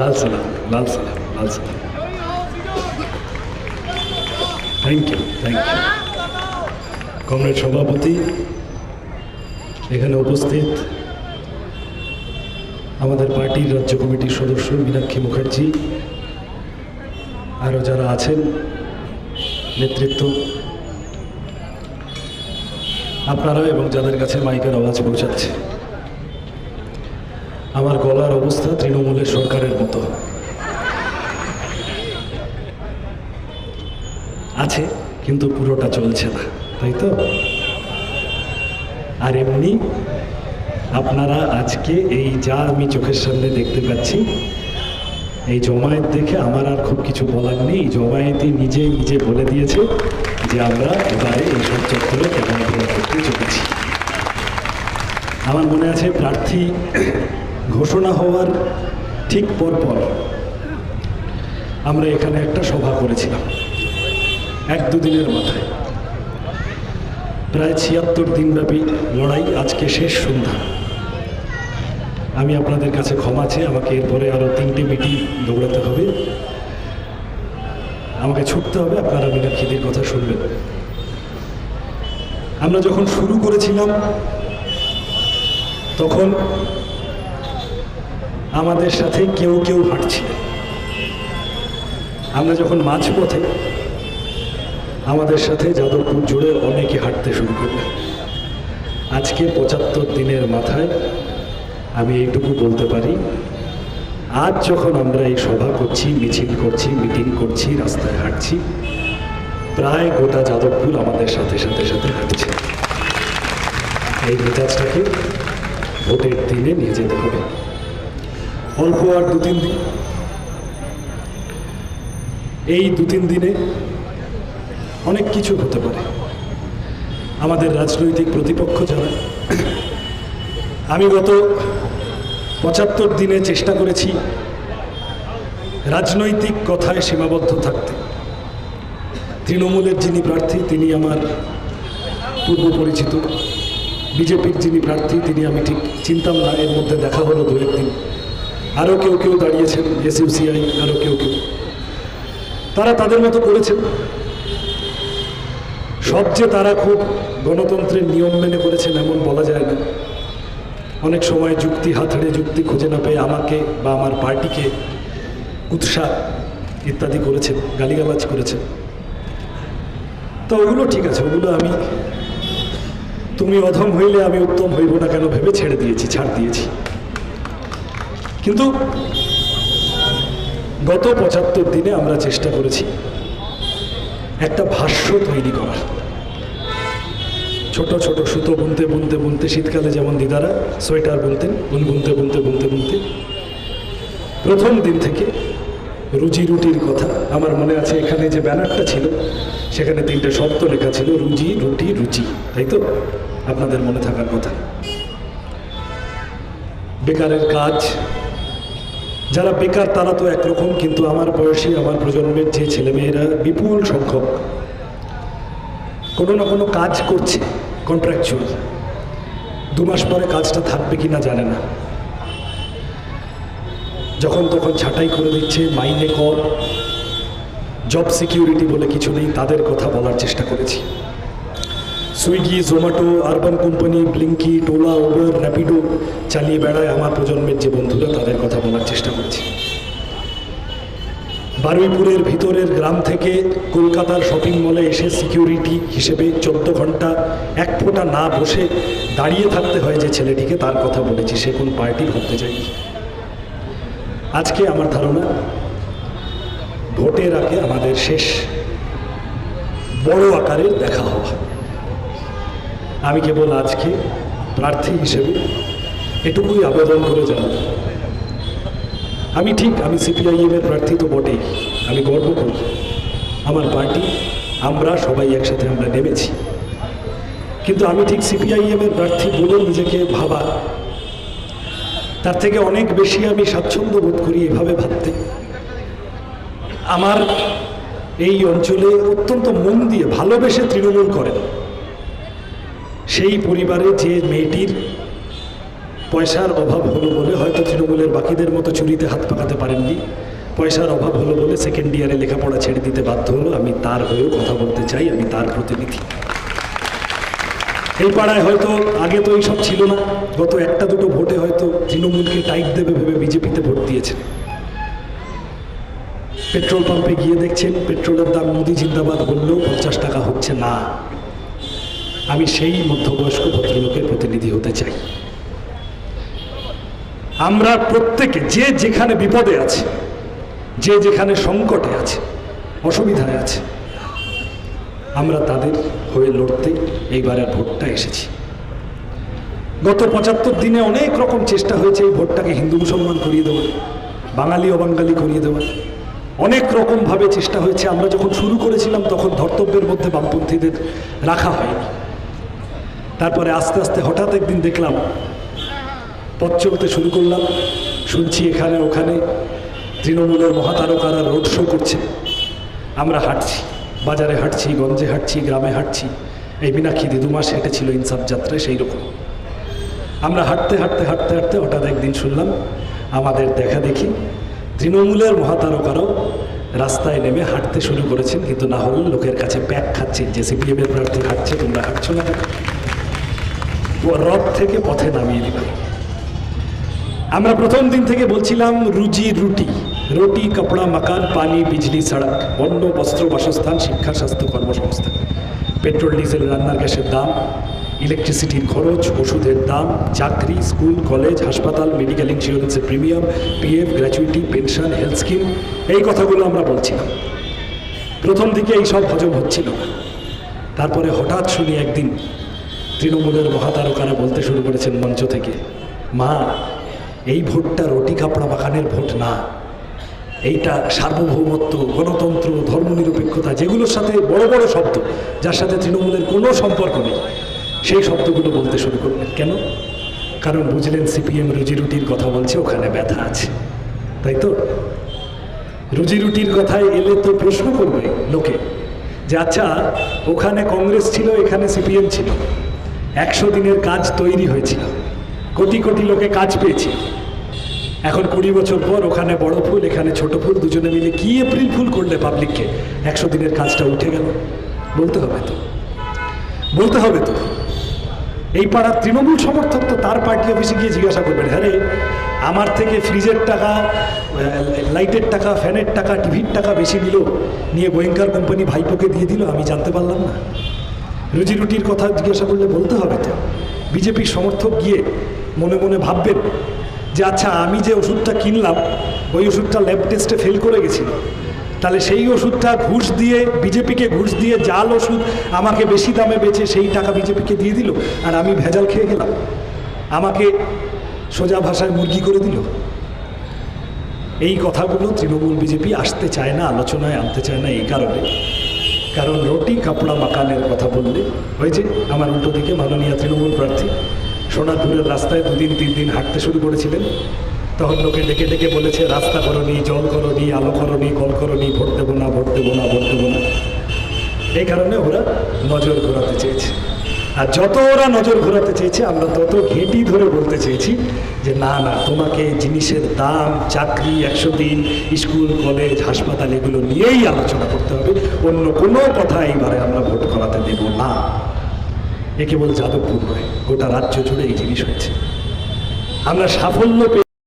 লাল সালাম লাল সালাম লাল সালাম। Thank you thank you comrade সভাপতি, এখানে উপস্থিত আমাদের পার্টির রাজ্য কমিটির সদস্য মীনাক্ষী মুখার্জি, আরও যারা আছেন, নেতৃত্ব। আপনারা এবং যাদের কাছে মাইকের আওয়াজ পৌঁছাচ্ছে। আমার গলার অবস্থা তৃণমূলের সরকারের মতো। আছে, কিন্তু পুরোটা চলছে না, তাই তো? আর এমনি আপনারা আজকে এই যা আমি চোখের সামনে দেখতে পাচ্ছি, এই জমায়েত দেখে আমার আর খুব কিছু বলার নেই। জমায়েতই নিজে নিজে বলে দিয়েছে যে আমরা এবারে এইসব চত্বরে কেমন করতে চলেছি। আমার মনে আছে প্রার্থী ঘোষণা হওয়ার ঠিক পর পর আমরা এখানে একটা সভা করেছিলাম। এক দুদিনের মাথায়। প্রায় ছিয়াত্তর দিনব্যাপী লড়াই আজকে শেষ সন্ধ্যা। আমি আপনাদের কাছে ক্ষমা চেয়ে আমাকে এরপরে আরও তিনটে মিটিং দৌড়াতে হবে। আমাকে ছুটতে হবে, আপনারা মীনাক্ষীদের কথা শুনবেন। আমরা যখন শুরু করেছিলাম, তখন আমাদের সাথে কেউ কেউ হাঁটছিলেন আমরা যখন মাঝপথে আমাদের সাথে যাদবপুর জুড়ে অনেকে হাঁটতে শুরু করলেন। আজকে পঁচাত্তর দিনের মাথায় আমি এইটুকু বলতে পারি, আজ যখন আমরা এই সভা করছি, মিছিল করছি, মিটিং করছি, রাস্তায় হাঁটছি, প্রায় গোটা যাদবপুর আমাদের সাথে সাথে সাথে হাঁটছে। এই মেজাজটাকে ভোটের দিনে নিয়ে যেতে হবে। অল্প আর দু তিন দিন। এই দু তিন দিনে অনেক কিছু হতে পারে। আমাদের রাজনৈতিক প্রতিপক্ষ যারা, আমি গত পঁচাত্তর দিনে চেষ্টা করেছি রাজনৈতিক কথায় সীমাবদ্ধ থাকতে। তৃণমূলের যিনি প্রার্থী, তিনি আমার পূর্ব পরিচিত। বিজেপির যিনি প্রার্থী, তিনি আমি ঠিক চিনতাম না, এর মধ্যে দেখা হলো দু একদিন। আরও কেউ কেউ দাঁড়িয়েছেন এসইউসিআই আরও কেউ কেউ। তারা তাদের মতো করেছেন। সব যে তারা খুব গণতন্ত্রের নিয়ম মেনে করেছেন এমন বলা যায় না। অনেক সময় যুক্তি হাতড়ে যুক্তি খুঁজে না পেয়ে আমাকে বা আমার পার্টিকে উৎসাহ ইত্যাদি করেছেন, গালিগালাজ করেছেন। তো ওগুলো ঠিক আছে, ওগুলো আমি, তুমি অধম হইলে আমি উত্তম হইব না কেন ভেবে ছেড়ে দিয়েছি, ছাড় দিয়েছি। কিন্তু গত পঁচাত্তর দিনে আমরা চেষ্টা করেছি একটা ভাষ্য তৈরি করার। ছোট ছোট সুতো বুনতে বুনতে বুনতে শীতকালে যেমন দিদারা, সোয়েটার বুনতেন, বুন বুনতে বুনতে বুনতে বুনতে। প্রথম দিন থেকে রুজি রুটির কথা আমার মনে আছে, এখানে যে ব্যানারটা ছিল, সেখানে তিনটে শব্দ লেখা ছিল, রুজি রুটি রুচি, তাই তো? আপনাদের মনে থাকার কথা। বেকারের কাজ। যারা বেকার তারা তো একরকম, কিন্তু আমার বয়সী, আমার প্রজন্মের যে ছেলেমেয়েরা বিপুল সংখ্যক। কোনো না কোনো কাজ করছে কন্ট্রাকচুয়াল দু মাস পরে কাজটা থাকবে কি না জানে না। যখন তখন ছাঁটাই করে দিচ্ছে, মাইনে কর জব সিকিউরিটি বলে কিছু নেই, তাদের কথা বলার চেষ্টা করেছি। Swiggy Zomato Urban company Blinkit টোলা Uber Rapido চালিয়ে বেড়ায় আমার প্রজন্মের যে বন্ধুরা, তাদের কথা বলার চেষ্টা করেছি। বারুইপুরের ভিতরের গ্রাম থেকে কলকাতার শপিং মলে এসে সিকিউরিটি হিসেবে চোদ্দ ঘণ্টা এক ফোঁটা না বসে দাঁড়িয়ে থাকতে হয় যে ছেলেটিকে, তার কথা বলেছি, সে কোন পার্টি হতে চাই আজকে আমার ধারণা, ভোটের আগে আমাদের শেষ বড় আকারের দেখা হওয়া আমি কেবল আজকে প্রার্থী হিসেবে এটুকুই আবেদন করে জানাব। আমি ঠিক, আমি সিপিআইএম এর প্রার্থী তো বটেই। আমি গর্ব করি আমার পার্টি, আমরা সবাই একসাথে আমরা নেমেছি। কিন্তু আমি ঠিক সিপিআইএম এর প্রার্থী বলে নিজেকে ভাবা। তার থেকে অনেক বেশি আমি স্বাচ্ছন্দ্য বোধ করি এভাবে ভাবতে। আমার এই অঞ্চলে অত্যন্ত মন দিয়ে ভালোবেসে তৃণমূল করেন। সেই পরিবারে যে মেয়েটির পয়সার অভাব হলো বলে হয়তো তৃণমূলের বাকিদের মতো চুরিতে হাত পাকাতে পারেননি। পয়সার অভাব হলো বলে সেকেন্ড ইয়ারে লেখাপড়া ছেড়ে দিতে বাধ্য হলো। আমি তার হয়েও কথা বলতে চাই, আমি তার প্রতিনিধি। এই পাড়ায় হয়তো আগে তো এইসব ছিল না। গত একটা দুটো ভোটে হয়তো তৃণমূলকে টাইট দেবে ভেবে বিজেপিতে ভোট দিয়েছেন। পেট্রোল পাম্পে গিয়ে দেখছেন, পেট্রোলের দাম মোদি জিন্দাবাদ বললেও পঞ্চাশ টাকা হচ্ছে না। আমি সেই মধ্যবয়স্ক ভদ্রলোকের প্রতিনিধি হতে চাই। আমরা প্রত্যেকে, যে যেখানে বিপদে আছে, যে যেখানে সংকটে আছে, অসুবিধায় আছে, আমরা তাদের হয়ে লড়তে এইবারের ভোটটা এসেছি। গত পঁচাত্তর দিনে অনেক রকম চেষ্টা হয়েছে এই ভোটটাকে হিন্দু মুসলমান করিয়ে দেওয়ার, বাঙালি অবাঙ্গালি করিয়ে দেওয়ার। অনেক রকমভাবে চেষ্টা হয়েছে। আমরা যখন শুরু করেছিলাম, তখন ধর্তব্যের মধ্যে বামপন্থীদের রাখা হয়নি। তারপরে আস্তে আস্তে হঠাৎ একদিন দেখলাম পথ চলতে শুরু করলাম। শুনছি এখানে ওখানে তৃণমূলের মহাতারকারা রোড শো করছে। আমরা হাঁটছি, বাজারে হাঁটছি, গঞ্জে হাঁটছি, গ্রামে হাঁটছি। এই মীনাক্ষী দিদুমাস হেঁটেছিল ইনসাফ যাত্রায় সেই রকম আমরা হাঁটতে হাঁটতে হাঁটতে হাঁটতে হঠাৎ একদিন শুনলাম, আমাদের দেখা দেখি তৃণমূলের মহাতারকারাও রাস্তায় নেমে হাঁটতে শুরু করেছেন, কিন্তু না হলে লোকের কাছে প্যাক খাচ্ছেন যে সিপিএমের প্রার্থী হাঁটছে, তোমরা হাঁটছো না। রথ থেকে পথে নামিয়ে দিলাম আমরা প্রথম দিন থেকে বলছিলাম রুজি রুটি রুটি, কাপড়া, মাকান, পানি, বিজলি, সড়ক অন্য বস্ত্র, বাসস্থান, শিক্ষা, স্বাস্থ্য, কর্মসংস্থান। পেট্রোল, ডিজেল, রান্নার গ্যাসের দাম, ইলেকট্রিসিটির খরচ, ওষুধের দাম, চাকরি, স্কুল, কলেজ, হাসপাতাল, মেডিকেল ইন্স্যুরেন্সের premium, PF, gratuity, pension, health scheme, এই কথাগুলো আমরা বলছিলাম। প্রথম দিকে এই সব হজম হচ্ছিল তারপরে হঠাৎ শুনি একদিন তৃণমূলের মহাতারকারা বলতে শুরু করেছেন মঞ্চ থেকে, মা এই ভোটটা রুটি কাপড়া বাগানের ভোট না। এইটা সার্বভৌমত্ব, গণতন্ত্র, ধর্মনিরপেক্ষতা, যেগুলোর সাথে বড় বড় শব্দ, যার সাথে তৃণমূলের কোনো সম্পর্ক নেই, সেই শব্দগুলো বলতে শুরু করলেন। কেন? কারণ বুঝলেন সিপিএম রুজি রুটির কথা বলছে, ওখানে ব্যথা আছে। তাই তো? রুজি রুটির কথায় এলে তো প্রশ্ন করবে লোকে যে আচ্ছা ওখানে কংগ্রেস ছিল, এখানে সিপিএম ছিল। একশো দিনের কাজ তৈরি হয়েছিল। কোটি কোটি লোকে কাজ পেয়েছে। এখন কুড়ি বছর পর ওখানে বড় ফুল, এখানে ছোট ফুল, দুজনে মিলে কি এপ্রিল ফুল করলে পাবলিককে? একশো দিনের কাজটা উঠে গেল। বলতে হবে তো। বলতে হবে তো। এই পাড়ার তৃণমূল সমর্থক তো তার পার্টি অফিসে গিয়ে জিজ্ঞাসা করবেন হ্যাঁ আমার থেকে ফ্রিজের টাকা লাইটের টাকা, ফ্যানের টাকা, টিভির টাকা বেশি নিল নিয়ে গোয়েঙ্কার কোম্পানি ভাইপোকে দিয়ে দিল, আমি জানতে পারলাম না। রুজি রুটির কথা জিজ্ঞাসা করলে বলতে হবে তো। বিজেপির সমর্থক গিয়ে মনে মনে ভাববেন যে আচ্ছা আমি যে ওষুধটা কিনলাম, ওই ওষুধটা ল্যাব টেস্টে ফেল করে গেছিল তাহলে সেই ওষুধটা ঘুষ দিয়ে, বিজেপিকে ঘুষ দিয়ে জাল ওষুধ আমাকে বেশি দামে বেচে সেই টাকা বিজেপিকে দিয়ে দিল আর আমি ভেজাল খেয়ে গেলাম। আমাকে সোজা ভাষায় মুরগি করে দিল। এই কথাগুলো তৃণমূল বিজেপি আসতে চায় না, আলোচনায় আনতে চায় না এই কারণে। কারণ রুটি, কাপড়া, মাকানের কথা বললে হয়েছে। আমার উল্টো দিকে মাননীয় তৃণমূল প্রার্থী। সোনারপুরের রাস্তায় দুদিন, তিন দিন হাঁটতে শুরু করেছিলেন। তখন লোকে ডেকে ডেকে বলেছে, রাস্তা করনি, জল করনি, আলো করনি, কল করনি, ভোট দেবো না, ভোট দেবো না, ভোট দেবো না। এই কারণে ওরা নজর ঘোরাতে চেয়েছে। আর যত ওরা নজর ঘোরাতে চেয়েছে, আমরা তত ঘেঁটি ধরে বলতে চেয়েছি যে, না না, তোমাকে জিনিসের দাম, চাকরি, একশো দিন, স্কুল, কলেজ, হাসপাতাল, এগুলো নিয়েই আলোচনা করতে হবে। অন্য কোনো কথা এইবারে আমরা ভোট করাতে দেব না। এ কেবল যাদবপুর নয় গোটা রাজ্য জুড়ে এই জিনিস হয়েছে। আমরা সাফল্য